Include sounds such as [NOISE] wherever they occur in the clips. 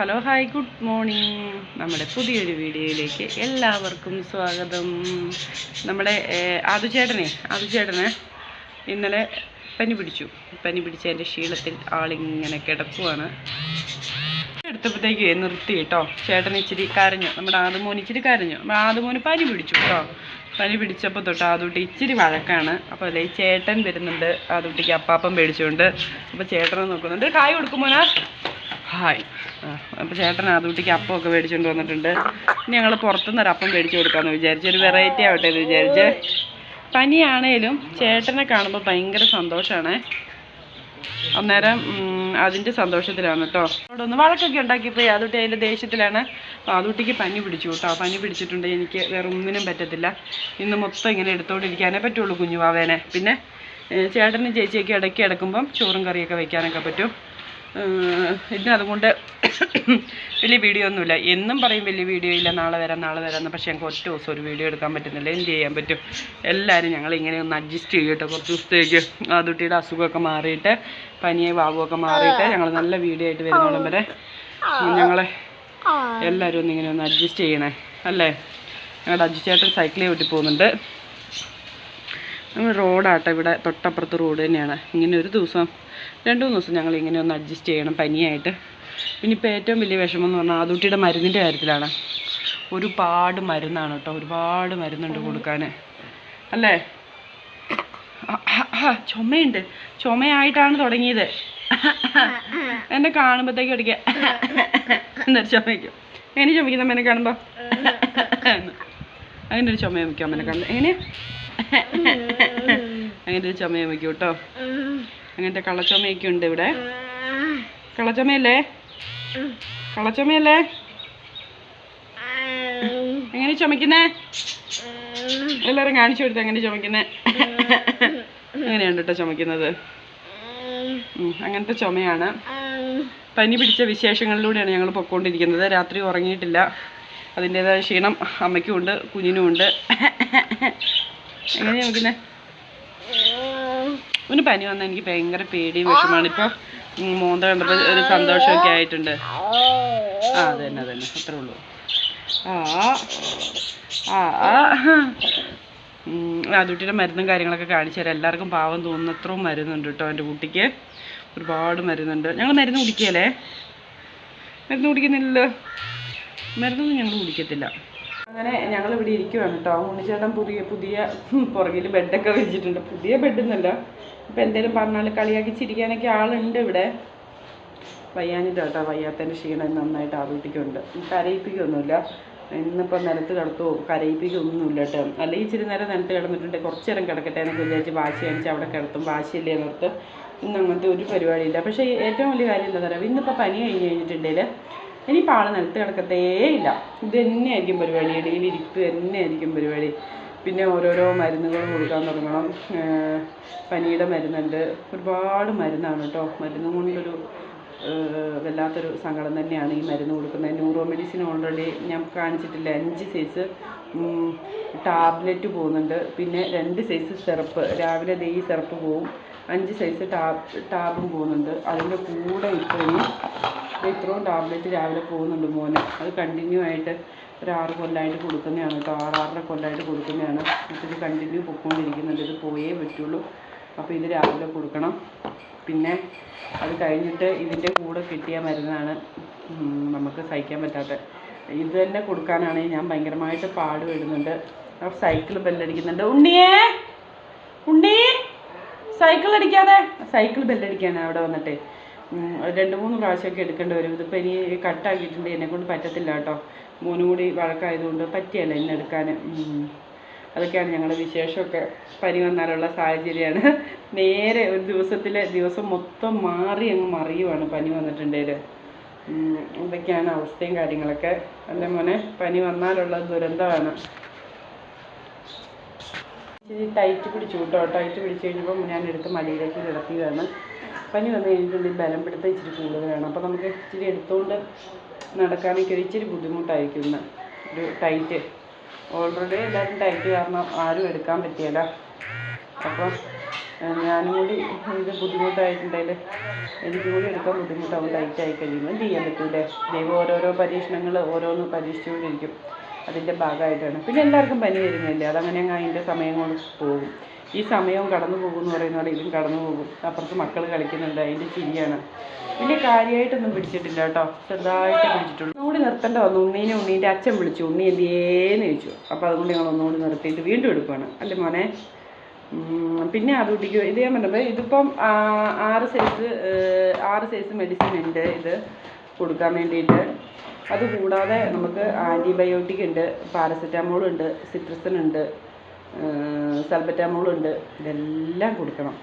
Hello hi good morning. നമ്മുടെ പുതിയൊരു വീഡിയോയിലേക്ക് എല്ലാവർക്കും സ്വാഗതം. നമ്മുടെ ആദുചേട്ടനെ ആദുചേട്ടന് ഇന്നലെ പനി പിടിച്ചു. പനി പിടിച്ചതിന്റെ ക്ഷീണത്തിൽ ആളിങ്ങനെ കിടക്കുവാണ്. എടുത്തപ്പോഴത്തേക്ക് നിർത്തി കേട്ടോ. ചേട്ടൻ ഇച്ചിരി കരഞ്ഞു. നമ്മുടെ ആദുമോൻ ഇച്ചിരി കരഞ്ഞു. നമ്മുടെ ആദുമോന് പനി പിടിച്ചു കേട്ടോ. പനി പിടിച്ചപ്പോൾ തൊട്ട് ആദുട്ടി ഇച്ചിരി വഴക്കാണ്. അപ്പോൾ അല്ലേ ചേട്ടൻ വരുന്നുണ്ട്. ആദുട്ടിക്ക് അപ്പാപ്പം പേടിച്ചുകൊണ്ട് അപ്പോൾ ചേട്ടനെ നോക്കുന്നുണ്ട്. കായ് കൊടുക്കുമോനാ ഹായ്. അപ്പോൾ ചേട്ടൻ അപ്പം അപ്പമൊക്കെ മേടിച്ചുകൊണ്ട് വന്നിട്ടുണ്ട്. ഇനി ഞങ്ങൾ പുറത്തുനിന്ന് ഒരു അപ്പം മേടിച്ച് കൊടുക്കാമെന്ന് വിചാരിച്ചു ഒരു വെറൈറ്റി ആവട്ടെ എന്ന് വിചാരിച്ച്. പനിയാണേലും ചേട്ടനെ കാണുമ്പോൾ ഭയങ്കര സന്തോഷമാണ് അന്നേരം അതിന്റെ സന്തോഷത്തിലാണ് കേട്ടോ അവിടെ ഒന്ന് വഴക്കൊക്കെ ഉണ്ടാക്കിയപ്പോൾ അതുട്ടി അതിന്റെ ദേഷ്യത്തിലാണ്. അപ്പോൾ അതുട്ടിക്ക് പനി പിടിച്ചു കേട്ടോ പനി പിടിച്ചിട്ടുണ്ട്. എനിക്ക് വേറെ ഒന്നിനും പറ്റത്തില്ല. ഇന്ന് മൊത്തം ഇങ്ങനെ എടുത്തുകൊണ്ടിരിക്കാനേ പറ്റുള്ളൂ കുഞ്ഞുവാവേനെ. പിന്നെ ചേട്ടനും ചേച്ചിയൊക്കെ ഇടയ്ക്ക് ഇടക്കുമ്പം ചോറും കറിയൊക്കെ വെക്കാനൊക്കെ പറ്റും. ഇന്ന് അതുകൊണ്ട് വലിയ വീഡിയോ ഒന്നുമില്ല. എന്നും പറയും വലിയ വീഡിയോ ഇല്ല നാളെ വരാം നാളെ വരാം എന്ന്. പക്ഷേ ഞങ്ങൾക്ക് ഒറ്റ ദിവസം ഒരു വീഡിയോ എടുക്കാൻ പറ്റുന്നില്ല. എന്ത് ചെയ്യാൻ പറ്റും? എല്ലാവരും ഞങ്ങൾ ഇങ്ങനെ ഒന്ന് അഡ്ജസ്റ്റ് ചെയ്യട്ടെ കുറച്ച് ദിവസത്തേക്ക്. ആദുട്ടിയുടെ അസുഖമൊക്കെ മാറിയിട്ട് പനിയെ വാവുമൊക്കെ മാറിയിട്ട് ഞങ്ങൾ നല്ല വീഡിയോ ആയിട്ട് വരുന്നോളം വരെ ഞങ്ങളെ എല്ലാവരും ഒന്ന് ഇങ്ങനെ ഒന്ന് അഡ്ജസ്റ്റ് ചെയ്യണേ. അല്ലേ? ഞങ്ങളുടെ അഡ്ജസ്റ്റ് ചേട്ടൻ സൈക്കിളിൽ വീട്ടിൽ പോകുന്നുണ്ട്. നമ്മൾ റോഡാട്ടെ ഇവിടെ തൊട്ടപ്പുറത്ത് റോഡ് തന്നെയാണ്. ഇങ്ങനെ ഒരു ദിവസം രണ്ട് മൂന്ന് ദിവസം ഞങ്ങൾ ഇങ്ങനെ ഒന്ന് അഡ്ജസ്റ്റ് ചെയ്യണം പനിയായിട്ട്. പിന്നെ ഇപ്പോൾ ഏറ്റവും വലിയ വിഷമം എന്ന് പറഞ്ഞാൽ ആദൂട്ടിയുടെ മരുന്നിന്റെ കാര്യത്തിലാണ്. ഒരുപാട് മരുന്നാണ് കേട്ടോ. ഒരുപാട് മരുന്നുണ്ട് കൊടുക്കാൻ അല്ലേ? ചുമയുണ്ട്. ചുമയായിട്ടാണ് തുടങ്ങിയത്. എന്നെ കാണുമ്പോഴത്തേക്ക് അടിക്കുക എന്നൊരു ചുമയ്ക്കും? എങ്ങനെ ചുമയ്ക്കുന്ന അമ്മേനെ കാണുമ്പോൾ അങ്ങനെ ഒരു ചുമ വയ്ക്കും അമ്മേനെ കാണുമ്പോൾ എങ്ങനെ [LAUGHS] അങ്ങനെ ഒരു ചുമ വയ്ക്കും കേട്ടോ. അങ്ങനത്തെ കള്ളച്ചുമയൊക്കെ ഉണ്ട് ഇവിടെ. കള്ളച്ചുമയല്ലേ കള്ളച്ചുമയല്ലേ എങ്ങനെ ചുമക്കുന്നേ? എല്ലാവരും കാണിച്ചു കൊടുത്ത് എങ്ങനെ ചുമക്കുന്നേ? അങ്ങനെയാണ് കേട്ടോ ചുമക്കുന്നത്? അങ്ങനത്തെ ചുമയാണ്. പനി പിടിച്ച വിശേഷങ്ങളിലൂടെയാണ് ഞങ്ങൾ പൊക്കോണ്ടിരിക്കുന്നത്. രാത്രി ഉറങ്ങിയിട്ടില്ല. അതിന്റെതായ ക്ഷീണം അമ്മയ്ക്കും ഉണ്ട് കുഞ്ഞിനും ഉണ്ട്. എങ്ങനെയാ നോക്കുന്നേ ഒന്ന് പനി വന്ന എനിക്ക് ഭയങ്കര പേടിയും വിഷമാണ് ഇപ്പൊ മോന്ത കണ്ടപ്പോൾ ഒരു സന്തോഷമൊക്കെ ആയിട്ടുണ്ട്. ആ അതന്നെ അതന്നെ. അത്രേ ഉള്ളൂ. ആ ആ അതുട്ടിയുടെ മരുന്നും കാര്യങ്ങളൊക്കെ കാണിച്ചു തരാം. എല്ലാവർക്കും പാവം തോന്നുന്നത്രയും മരുന്നുണ്ട് കേട്ടോ എന്റെ കുട്ടിക്ക്. ഒരുപാട് മരുന്നുണ്ട്. ഞങ്ങൾ മരുന്ന് കുടിക്കുകയല്ലേ? മരുന്ന് കുടിക്കുന്നില്ലല്ലോ? മരുന്നൊന്നും ഞങ്ങൾ കുടിക്കത്തില്ല. അങ്ങനെ ഞങ്ങൾ ഇവിടെ ഇരിക്കുവാണ് കേട്ടോ ഉണ്ണിച്ചേട്ടൻ പുതിയ പുതിയ പുറകിൽ ബെഡൊക്കെ വെച്ചിട്ടുണ്ട്. പുതിയ ബെഡൊന്നുമല്ല. ഇപ്പം എന്തെങ്കിലും പറഞ്ഞാൽ കളിയാക്കി ചിരിക്കാനൊക്കെ ആളുണ്ട് ഇവിടെ. വയ്യാനിട്ട് കേട്ടോ വയ്യാത്തതിന്റെ ക്ഷീണം നന്നായിട്ട് ആദൂട്ടിക്കുണ്ട് കരയിപ്പിക്കൊന്നുമില്ല ഇന്നിപ്പോൾ നിലത്ത് കിടത്തോ കരയിപ്പിക്കൊന്നുമില്ല കേട്ടോ അല്ലെങ്കിൽ ഇച്ചിരി നേരം നിലത്ത് കിടന്നിട്ടുണ്ട്. കുറച്ച് നേരം കിടക്കട്ടെ എന്നൊക്കെ വിചാരിച്ച് വാശി കാണിച്ച് അവിടെ കിടത്തും. വാശിയില്ലേ എന്നോർത്ത് ഇന്ന് അങ്ങനത്തെ ഒരു പരിപാടിയില്ല. പക്ഷേ ഏറ്റവും വലിയ കാര്യം എന്താ പറയുക ഇന്നിപ്പോൾ പനി കഴിഞ്ഞ് കഴിഞ്ഞിട്ടുണ്ടെങ്കിൽ ഇനിയിപ്പോൾ ആൾ നിലത്ത് കിടക്കത്തേ ഇല്ല. ഇത് തന്നെയായിരിക്കും പരിപാടി. ഇടയിൽ ഇരിപ്പ് തന്നെയായിരിക്കും പരിപാടി. പിന്നെ ഓരോരോ മരുന്നുകൾ കൊടുക്കാൻ തുടങ്ങണം. പനിയുടെ മരുന്നുണ്ട്. ഒരുപാട് മരുന്നാണ് കേട്ടോ. മരുന്ന് കൊണ്ടൊരു വല്ലാത്തൊരു സങ്കടം തന്നെയാണ് ഈ മരുന്ന് കൊടുക്കുന്നത്. ന്യൂറോ മെഡിസിൻ ഓൾറെഡി ഞാൻ കാണിച്ചിട്ടില്ല. അഞ്ച് സൈസ് ടാബ്ലറ്റ് പോകുന്നുണ്ട്. പിന്നെ രണ്ട് സൈസ് സിറപ്പ്. രാവിലെ ഈ സിറപ്പ് പോവും. അഞ്ച് സൈസ് ടാബ് ടാബും പോകുന്നുണ്ട്. അതിന്റെ കൂടെ ഇപ്പോൾ ഇനി ഇത്രയും ടാബ്ലറ്റ് രാവിലെ പോകുന്നുണ്ട് മോന്. അത് കണ്ടിന്യൂ ആയിട്ട് ഒരു ആറ് കൊല്ലമായിട്ട് കൊടുക്കുന്നതാണ് കേട്ടോ. ആറാറര കൊല്ലമായിട്ട് കൊടുക്കുന്നതാണ്. അപ്പോൾ ഇത് കണ്ടിന്യൂ പൊയ്ക്കൊണ്ടിരിക്കുന്നുണ്ട് ഇത് പോയേ പറ്റുള്ളൂ. അപ്പോൾ ഇത് രാവിലെ കൊടുക്കണം. പിന്നെ അത് കഴിഞ്ഞിട്ട് ഇതിന്റെ കൂടെ കിട്ടിയ മരുന്നാണ് നമുക്ക് സഹിക്കാൻ പറ്റാത്ത. ഇത് തന്നെ കൊടുക്കാനാണെങ്കിൽ ഞാൻ ഭയങ്കരമായിട്ട് പാടുപെടുന്നുണ്ട്. സൈക്കിൾ ബെല്ലടിക്കുന്നുണ്ട് ഉണ്ണിയേ! ഉണ്ണി സൈക്കിൾ അടിക്കാതെ? സൈക്കിൾ ബെല്ലടിക്കാനാണ് അവിടെ വന്നിട്ട്. രണ്ട് മൂന്ന് പ്രാവശ്യമൊക്കെ എടുക്കേണ്ടി വരും. ഇതിപ്പോൾ ഇനി കട്ടാക്കിയിട്ടുണ്ട് എന്നെ കൊണ്ട് പറ്റത്തില്ല കേട്ടോ. മൂന്നും കൂടി വഴക്കായതുകൊണ്ട് പറ്റിയല്ല ഇന്ന് എടുക്കാൻ. അതൊക്കെയാണ് ഞങ്ങളുടെ വിശേഷമൊക്കെ. പനി വന്നാലുള്ള സാഹചര്യമാണ്. നേരെ ഒരു ദിവസത്തിലെ ദിവസം മൊത്തം മാറി അങ്ങ് മറിയുവാണ് പനി വന്നിട്ടുണ്ടെങ്കിൽ ഇതൊക്കെയാണ് അവസ്ഥയും കാര്യങ്ങളൊക്കെ. അല്ലേ മോനെ പനി വന്നാലുള്ള ദുരന്തമാണ്. ഇച്ചിരി ടൈറ്റ് പിടിച്ചു കേട്ടോ. ടൈറ്റ് പിടിച്ചു കഴിഞ്ഞപ്പം ഞാൻ എടുത്ത് മടിയിലേക്ക് കിടത്തിയതാണ്. പനി വന്നു കഴിഞ്ഞിട്ടുണ്ടെങ്കിൽ ബലം പിടുത്തം ഇച്ചിരി കൂടുതലാണ്. അപ്പോൾ നമുക്ക് ഇച്ചിരി എടുത്തുകൊണ്ട് നടക്കാനൊക്കെ ഒരു ഇച്ചിരി ബുദ്ധിമുട്ടായിരിക്കും ഇന്ന്. ഒരു ടൈറ്റ്. ഓൾറെഡി എല്ലാവരും ടൈറ്റ് കാരണം ആരും എടുക്കാൻ പറ്റിയല്ല. അപ്പോൾ ഞാനും കൂടി ഇത് ബുദ്ധിമുട്ടായിട്ടുണ്ടെങ്കിൽ എനിക്കും കൂടി എടുക്കാൻ ബുദ്ധിമുട്ടാവും ടൈറ്റ് ആയി കഴിയുമ്പോൾ എന്ത് ചെയ്യാൻ പറ്റൂലേ? ദൈവം ഓരോരോ പരീക്ഷണങ്ങൾ ഓരോന്ന് പരീക്ഷിച്ചുകൊണ്ടിരിക്കും. അതിന്റെ ഭാഗമായിട്ടാണ്. പിന്നെ എല്ലാവർക്കും പനി വരുന്നില്ലേ? അതങ്ങനെ അങ്ങ് അതിന്റെ സമയം കൊണ്ട് പോകും. ഈ സമയവും കടന്നു പോകും എന്ന് പറയുന്ന പോലെ ഇതും കടന്നു പോകും. അപ്പുറത്ത് മക്കൾ കളിക്കുന്നുണ്ട് അതിന്റെ ചിരിയാണ്. വലിയ കാര്യമായിട്ടൊന്നും പിടിച്ചിട്ടില്ല കേട്ടോ. ചെറുതായിട്ട് പിടിച്ചിട്ടുള്ളൂ. ഒന്നുകൂടി നിർത്തേണ്ട വന്നു. ഉണ്ണീനെ ഉണ്ണീന്റെ അച്ഛൻ വിളിച്ചു. ഉണ്ണി എന്തിയേന്ന് ചോദിച്ചു. അപ്പോൾ അതുകൊണ്ട് ഞങ്ങൾ ഒന്നുകൂടി നിർത്തിയിട്ട് വീണ്ടും എടുക്കുകയാണ് അല്ലേ മോനെ? പിന്നെ അത് കുട്ടിക്ക് ഇത് ഞാൻ പറഞ്ഞത് ഇതിപ്പം ആറ് സൈസ് ആറ് സൈസ് മെഡിസിൻ ഉണ്ട് ഇത് കൊടുക്കാൻ വേണ്ടിയിട്ട്. അതുകൂടാതെ നമുക്ക് ആന്റിബയോട്ടിക് ഉണ്ട് പാരസെറ്റാമോൾ ഉണ്ട് സിട്രസൻ ഉണ്ട് സൽബറ്റാമോൾ ഉണ്ട്. ഇതെല്ലാം കൊടുക്കണം.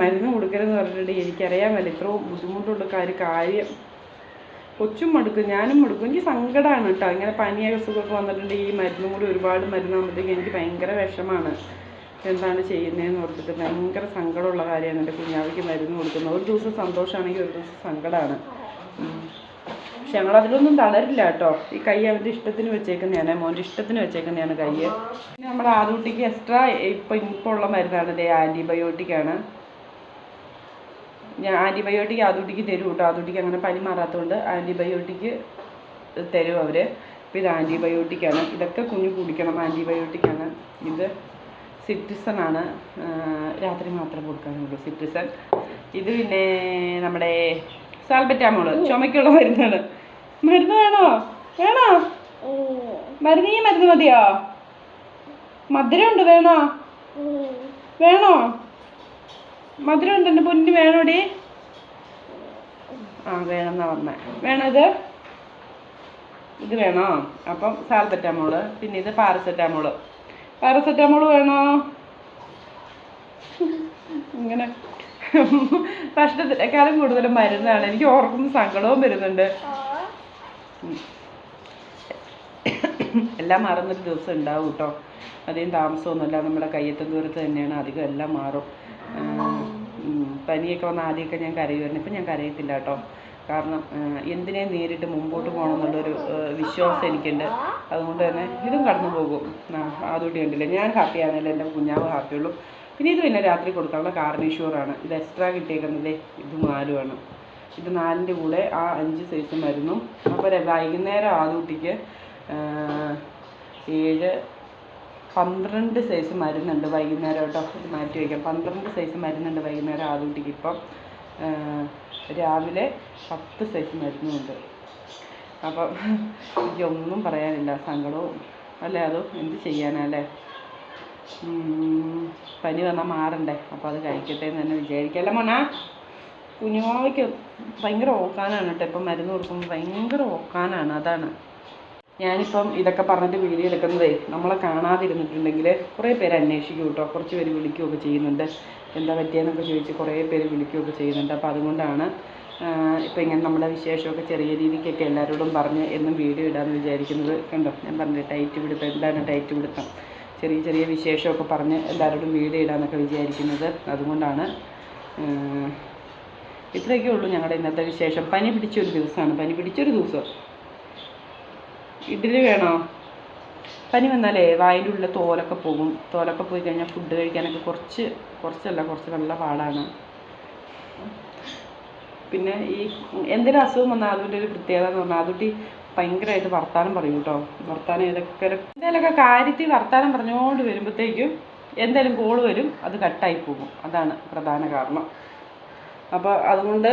മരുന്ന് കൊടുക്കരുതെന്ന് പറഞ്ഞിട്ട് എനിക്കറിയാമല്ലോ ഇത്രയും ബുദ്ധിമുട്ടുള്ള കാര്യം കാര്യം. കൊച്ചും മടുക്കും ഞാനും മടുക്കും. എനിക്ക് സങ്കടമാണ് കേട്ടോ. ഇങ്ങനെ പനിയൊക്കെ സുഖമൊക്കെ വന്നിട്ടുണ്ട്. ഈ മരുന്നും കൂടി ഒരുപാട് മരുന്നാകുമ്പോഴത്തേക്ക് എനിക്ക് ഭയങ്കര വിഷമാണ്. എന്താണ് ചെയ്യുന്നതെന്ന് ഓർത്തിട്ട് ഭയങ്കര സങ്കടമുള്ള കാര്യമാണ് എന്റെ കുഞ്ഞാവിക്ക് മരുന്ന് കൊടുക്കുന്നത്. ഒരു ദിവസം സന്തോഷമാണെങ്കിൽ ഒരു ദിവസം സങ്കടമാണ്. പക്ഷെ ഞങ്ങൾ അതിലൊന്നും തളരില്ല കേട്ടോ. ഈ കൈ അവന്റെ ഇഷ്ടത്തിന് വെച്ചേക്കുന്നതാണ്. മോന്റെ ഇഷ്ടത്തിന് വെച്ചേക്കുന്നതാണ് കൈ. പിന്നെ നമ്മുടെ ആദൂട്ടിക്ക് എക്സ്ട്രാ ഇപ്പം ഇപ്പോൾ ഉള്ള മരുന്നാണ് ഇതേ ആന്റിബയോട്ടിക്കാണ് ഞാൻ ആന്റിബയോട്ടിക് ആദൂട്ടിക്ക് തരും കേട്ടോ. ആദൂട്ടിക്ക് അങ്ങനെ പനി മാറാത്തതുകൊണ്ട് ആന്റിബയോട്ടിക്ക് തരും അവർ അപ്പോൾ ഇത് ആന്റിബയോട്ടിക്കാണ് ഇതൊക്കെ കുഞ്ഞു കുടിക്കണം. ആന്റിബയോട്ടിക്കാണ് ഇത് സിട്രിസൺ ആണ്. രാത്രി മാത്രം കൊടുക്കാനുള്ളൂ സിട്രിസൺ ഇത് പിന്നെ നമ്മുടെ സാൽബറ്റാമോൾ ചുമക്കുള്ള മരുന്നാണ്. മരുന്ന് വേണോ? വേണോ? മരുന്ന് ഈ മരുന്ന് മതിയോ? മധുരമുണ്ട് വേണോ? വേണോ? മധുരമുണ്ട് എന്റെ പൊന്നിന് വേണോടി? ആ വേണമെന്നാ പറഞ്ഞേ വേണോ ഇത്? ഇത് വേണോ? അപ്പം സാൽബറ്റാമോൾ പിന്നെ ഇത് പാരസെറ്റാമോൾ. പാരസെറ്റാമോൾ വേണോ? ഇങ്ങനെ. ഭക്ഷണത്തിനേക്കാളും കൂടുതൽ മരുന്നാണ്. എനിക്ക് ഓർക്കുമ്പോൾ സങ്കടവും വരുന്നുണ്ട്. എല്ലാം മാറുന്നൊരു ദിവസം ഉണ്ടാവും കേട്ടോ അധികം താമസമൊന്നുമില്ല. നമ്മുടെ കയ്യെത്തും ദൂരത്ത് തന്നെയാണ് അധികം എല്ലാം മാറും. പനിയൊക്കെ വന്ന ആദ്യമൊക്കെ ഞാൻ കരയുമായിരുന്നു. ഇപ്പം ഞാൻ കരയത്തില്ല കേട്ടോ കാരണം എന്തിനെ എന്തിനേയും നേരിട്ട് മുമ്പോട്ട് പോകണം എന്നുള്ളൊരു ആ, വിശ്വാസം എനിക്കുണ്ട്. അതുകൊണ്ട് തന്നെ ഇതും കടന്നു പോകും ആ, അതുകൂടി ഉണ്ടല്ലേ ഞാൻ ഹാപ്പിയാണല്ലോ. എന്റെ കുഞ്ഞാവ് ഹാപ്പിയുള്ളൂ. പിന്നെ ഇത് പിന്നെ രാത്രി കൊടുക്കാനുള്ള കാർണിഷൂറാണ് ഇത് എക്സ്ട്രാ കിട്ടിയേക്കുന്നത് ഇത് നാലുമാണ് ഇത് നാലിന്റെ കൂടെ ആ അഞ്ച് സൈസ് മരുന്നും അപ്പോൾ വൈകുന്നേരം ആദൂട്ടിക്ക് ആ, ഏഴ് പന്ത്രണ്ട് സൈസ് മരുന്നുണ്ട് വൈകുന്നേരം കേട്ടോ. ഇത് മാറ്റി വയ്ക്കാം പന്ത്രണ്ട് സൈസ് മരുന്നുണ്ട് വൈകുന്നേരം ആദൂട്ടിക്ക് ഇപ്പം. രാവിലെ പത്ത് സൈസ് മരുന്നുമുണ്ട് അപ്പം എനിക്കൊന്നും പറയാനില്ല. സങ്കടവും അല്ലേ അതും? എന്ത് ചെയ്യാനല്ലേ പനി വന്നാൽ മാറണ്ടേ. അപ്പോൾ അത് കഴിക്കട്ടെ എന്ന് തന്നെ വിചാരിക്കല്ല മോനാ? കുഞ്ഞുമാവയ്ക്ക് ഭയങ്കര ഓക്കാനാണ് കേട്ടോ. ഇപ്പം മരുന്ന് കൊടുക്കുമ്പോൾ ഭയങ്കര ഓക്കാനാണ് അതാണ്. ഞാനിപ്പം ഇതൊക്കെ പറഞ്ഞിട്ട് വീഡിയോ എടുക്കുന്നതേ നമ്മളെ കാണാതിരുന്നിട്ടുണ്ടെങ്കിൽ കുറേ പേര് അന്വേഷിക്കും കേട്ടോ. കുറച്ച് പേര് വിളിക്കുകയൊക്കെ ചെയ്യുന്നുണ്ട്. എന്താ പറ്റിയെന്നൊക്കെ ചോദിച്ച് കുറേ പേര് വിളിക്കുകയൊക്കെ ചെയ്യുന്നുണ്ട്. അപ്പോൾ അതുകൊണ്ടാണ് ഇപ്പം ഇങ്ങനെ നമ്മുടെ വിശേഷമൊക്കെ ചെറിയ രീതിക്കൊക്കെ എല്ലാവരോടും പറഞ്ഞ് എന്നും വീഡിയോ ഇടാമെന്ന് വിചാരിക്കുന്നത് കണ്ടോ? ഞാൻ പറഞ്ഞില്ലേ ടൈറ്റ് പിടുത്തം എന്താണ് ടൈറ്റ് പിടുത്തം ചെറിയ ചെറിയ വിശേഷമൊക്കെ പറഞ്ഞ് എല്ലാവരോടും വീഡിയോ ഇടാമെന്നൊക്കെ വിചാരിക്കുന്നത്. അതുകൊണ്ടാണ് ഇത്രയൊക്കെ ഉള്ളൂ ഞങ്ങളുടെ ഇന്നത്തെ വിശേഷം. പനി പിടിച്ചൊരു ദിവസമാണ്. പനി പിടിച്ചൊരു ദിവസം. ഇഡ്ഡലി വേണോ? പനി വന്നാലേ വായിന്റെ ഉള്ളിൽ തോലൊക്കെ പോകും. തോലൊക്കെ പോയി കഴിഞ്ഞാൽ ഫുഡ് കഴിക്കാനൊക്കെ കുറച്ച് കുറച്ചല്ല കുറച്ച് നല്ല പാടാണ്. പിന്നെ ഈ എന്തിനും അസുഖം വന്നാൽ അതിന്റെ ഒരു പ്രത്യേകത എന്ന് പറഞ്ഞാൽ അതുട്ടി ഭയങ്കരമായിട്ട് വർത്താനം പറയും കേട്ടോ. വർത്താനം ഏതൊക്കെ എന്തെങ്കിലുമൊക്കെ കാര്യത്തിൽ വർത്താനം പറഞ്ഞുകൊണ്ട് വരുമ്പോഴത്തേക്കും എന്തെങ്കിലും കോൾ വരും അത് കട്ടായി പോകും. അതാണ് പ്രധാന കാരണം. അപ്പോൾ അതുകൊണ്ട്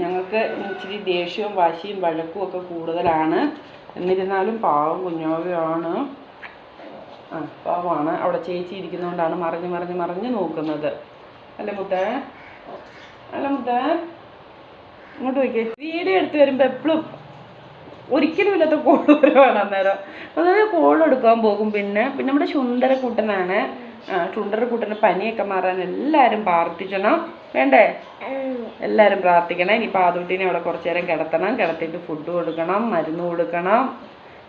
ഞങ്ങൾക്ക് ഇച്ചിരി ദേഷ്യവും വാശിയും വഴക്കും ഒക്കെ കൂടുതലാണ്. എന്നിരുന്നാലും പാവം കുഞ്ഞോവയാണ് ആ പാവമാണ്. അവിടെ ചേച്ചി ഇരിക്കുന്നതുകൊണ്ടാണ് മറിഞ്ഞ് മറിഞ്ഞ് മറിഞ്ഞ് നോക്കുന്നത്. അല്ലേ മുത്തേ? അല്ല മുത്തേ? ഇങ്ങോട്ട് പോയിക്കേ വീഡിയോ എടുത്ത് വരുമ്പോൾ എപ്പോഴും ഒരിക്കലും ഇല്ലാത്ത കോൾ വരുവാണ് അന്നേരം. അതായത് കോൾ എടുക്കാൻ പോകും പിന്നെ. പിന്നെ നമ്മുടെ ചുണ്ടരക്കൂട്ടനാണ്. ചുണ്ടരക്കുട്ടന് പനിയൊക്കെ മാറാൻ എല്ലാവരും പ്രാർത്ഥിക്കണം വേണ്ടേ? എല്ലാവരും പ്രാർത്ഥിക്കണം. ഇനി പാതുട്ടിനെ അവിടെ കുറച്ച് നേരം കിടത്തണം. കിടത്തിയിട്ട് ഫുഡ് കൊടുക്കണം മരുന്ന് കൊടുക്കണം.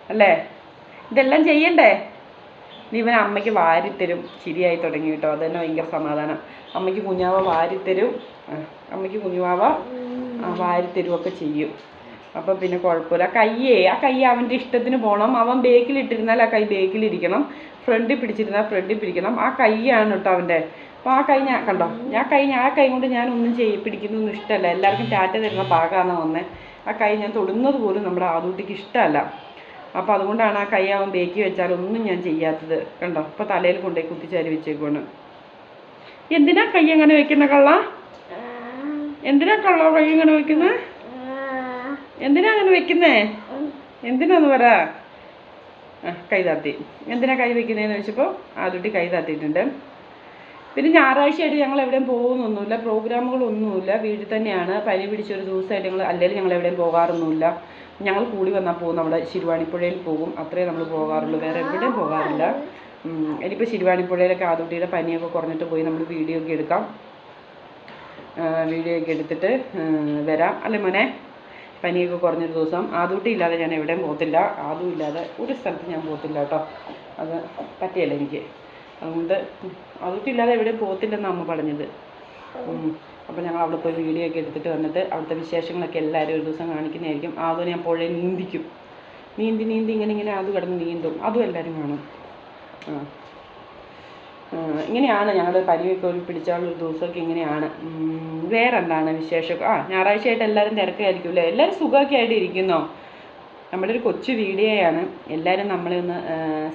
അല്ലേ? ഇതെല്ലാം ചെയ്യണ്ടേ? ഇവൻ അമ്മയ്ക്ക് വാരിത്തരും. ശരിയായി തുടങ്ങി കേട്ടോ. അത് തന്നെ ഭയങ്കര സമാധാനം. അമ്മയ്ക്ക് കുഞ്ഞാവ വാരിത്തരും. അമ്മയ്ക്ക് കുഞ്ഞുവാവ. വാരിത്തരുമൊക്കെ ചെയ്യും. അപ്പം പിന്നെ കുഴപ്പമില്ല. കയ്യേ ആ കൈ അവന്റെ ഇഷ്ടത്തിന് പോകണം അവൻ ബേക്കിലിട്ടിരുന്നാൽ ആ കൈ ബേക്കിലിരിക്കണം. ഫ്രണ്ടിൽ പിടിച്ചിരുന്നാൽ ഫ്രണ്ടിൽ പിടിക്കണം. ആ കൈയാണ് കേട്ടോ അവന്റെ. അപ്പോൾ ആ കൈ ഞാൻ കണ്ടോ? ഞാൻ കൈ ഞാൻ ആ കൈ കൊണ്ട് ഞാൻ ഒന്നും ചെയ്യ പിടിക്കുന്നൊന്നും ഇഷ്ടമല്ല. എല്ലാവർക്കും ടാറ്റ തരുന്ന പാകമാണ് വന്നേ. ആ കൈ ഞാൻ തൊടുന്നത് പോലും നമ്മുടെ ആദൂട്ടിക്ക് ഇഷ്ടമല്ല. അപ്പോൾ അതുകൊണ്ടാണ് ആ കൈ അവൻ ബേക്കി വെച്ചാൽ ഒന്നും ഞാൻ ചെയ്യാത്തത്. കണ്ടോ? ഇപ്പോൾ തലയിൽ കൊണ്ടുപോയി കുത്തിച്ചാരി വെച്ചേക്കുവാണ്. എന്തിനാ കൈ അങ്ങനെ വെക്കുന്ന കള്ള? എന്തിനാ കള്ളോ കൈ ഇങ്ങനെ വെക്കുന്നത് എന്തിനാ അങ്ങനെ വെക്കുന്നേ? എന്തിനാന്ന് പറ. ആ കൈ എന്തിനാ കൈ വെക്കുന്നതെന്ന് വെച്ചപ്പോൾ ആദ്യട്ടി കൈ താത്തിയിട്ടുണ്ട്. പിന്നെ ഞായറാഴ്ചയായിട്ട് ഞങ്ങൾ എവിടെയും പോകുന്നൊന്നുമില്ല. പ്രോഗ്രാമുകളൊന്നുമില്ല. വീട്ടിൽ തന്നെയാണ്. പനി പിടിച്ചൊരു ദിവസമായിട്ട് ഞങ്ങൾ അല്ലെങ്കിൽ ഞങ്ങൾ എവിടെയും പോകാറൊന്നുമില്ല. ഞങ്ങൾ കൂടി വന്നാൽ പോകും. നമ്മുടെ ശിരുവാണിപ്പുഴയിൽ പോകും. അത്രേ നമ്മൾ പോകാറുള്ളൂ. വേറെ എവിടെയും പോകാറില്ല. ഇനിയിപ്പോൾ ശിരുവാണിപ്പുഴയിലൊക്കെ ആദുട്ടിയുടെ പനിയൊക്കെ കുറഞ്ഞിട്ട് പോയി നമ്മൾ വീഡിയോ ഒക്കെ എടുക്കാം. വീഡിയോ ഒക്കെ എടുത്തിട്ട് വരാം. അല്ലേ മോനെ? പനിയൊക്കെ കുറഞ്ഞൊരു ദിവസം. ആദൂട്ടി ഇല്ലാതെ ഞാൻ എവിടെയും പോകത്തില്ല. ആദും ഇല്ലാതെ ഒരു സ്ഥലത്ത് ഞാൻ പോകത്തില്ല കേട്ടോ. അത് പറ്റിയല്ല എനിക്ക്. അതുകൊണ്ട് ആദൂട്ടി ഇല്ലാതെ എവിടെയും പോകത്തില്ലെന്നാണ് അമ്മ പറഞ്ഞത്. അപ്പോൾ ഞങ്ങൾ അവിടെ പോയി വീഡിയോ ഒക്കെ എടുത്തിട്ട് വന്നിട്ട് അവിടുത്തെ വിശേഷങ്ങളൊക്കെ എല്ലാവരും ഒരു ദിവസം കാണിക്കുന്നതായിരിക്കും. ആദ്യം ഞാൻ പുഴയിൽ നീന്തിക്കും. നീന്തി നീന്തി ഇങ്ങനെ ഇങ്ങനെ അത് കിടന്ന് നീന്തും. അതും എല്ലാവരും കാണും. ആ, ഇങ്ങനെയാണ് ഞങ്ങൾ പനിയൊക്കെ ഒരു പിടിച്ചുള്ള ദിവസമൊക്കെ ഇങ്ങനെയാണ്. വേറെ എന്താണ് വിശേഷം? ആ ഞായറാഴ്ചയായിട്ട് എല്ലാവരും തിരക്കായിരിക്കും അല്ലേ? എല്ലാവരും സുഖമൊക്കെ ആയിട്ട് ഇരിക്കുന്നോ? നമ്മുടെ ഒരു കൊച്ചു വീഡിയോയാണ്. എല്ലാവരും നമ്മളെ ഒന്ന്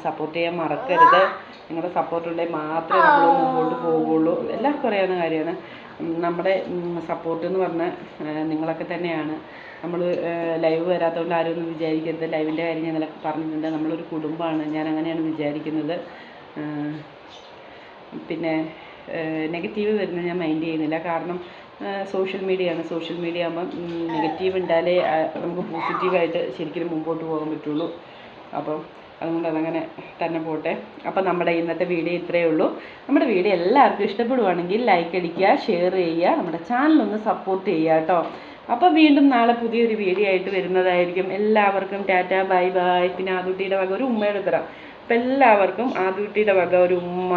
സപ്പോർട്ട് ചെയ്യാൻ മറക്കരുത്. നിങ്ങളുടെ സപ്പോർട്ട് ഉണ്ടെങ്കിൽ മാത്രമേ നമ്മൾ മുമ്പോട്ട് പോകുള്ളൂ എല്ലാവർക്കും അറിയാവുന്ന കാര്യമാണ്. നമ്മുടെ സപ്പോർട്ട് എന്ന് പറഞ്ഞാൽ നിങ്ങളൊക്കെ തന്നെയാണ്. നമ്മൾ ലൈവ് വരാത്തതുകൊണ്ട് ആരും ഒന്നും വിചാരിക്കരുത്. ലൈവിന്റെ കാര്യം ഞാൻ പറഞ്ഞിട്ടുണ്ട്. നമ്മളൊരു കുടുംബമാണ്. ഞാൻ അങ്ങനെയാണ് വിചാരിക്കുന്നത് പിന്നെ നെഗറ്റീവ് വരുന്നത് ഞാൻ മൈൻഡ് ചെയ്യുന്നില്ല. കാരണം സോഷ്യൽ മീഡിയ ആണ് സോഷ്യൽ മീഡിയ ആകുമ്പം നെഗറ്റീവ് ഉണ്ടാലേ നമുക്ക് പോസിറ്റീവായിട്ട് ശരിക്കും മുമ്പോട്ട് പോകാൻ പറ്റുള്ളൂ. അപ്പം അതുകൊണ്ട് അതങ്ങനെ തന്നെ പോട്ടെ. അപ്പം നമ്മുടെ ഇന്നത്തെ വീഡിയോ ഇത്രയേ ഉള്ളൂ. നമ്മുടെ വീഡിയോ എല്ലാവർക്കും ഇഷ്ടപ്പെടുവാണെങ്കിൽ ലൈക്ക് അടിക്കുക ഷെയർ ചെയ്യുക നമ്മുടെ ചാനലൊന്ന് സപ്പോർട്ട് ചെയ്യുക കേട്ടോ അപ്പോൾ വീണ്ടും നാളെ പുതിയൊരു വീഡിയോ ആയിട്ട് വരുന്നതായിരിക്കും. എല്ലാവർക്കും ടാറ്റ ബൈ ബൈ. പിന്നെ ആദുട്ടിയുടെ വക ഒരു ഉമ്മയുടെ തരാം. അപ്പം എല്ലാവർക്കും ആദുട്ടിയുടെ വക ഒരു ഉമ്മ.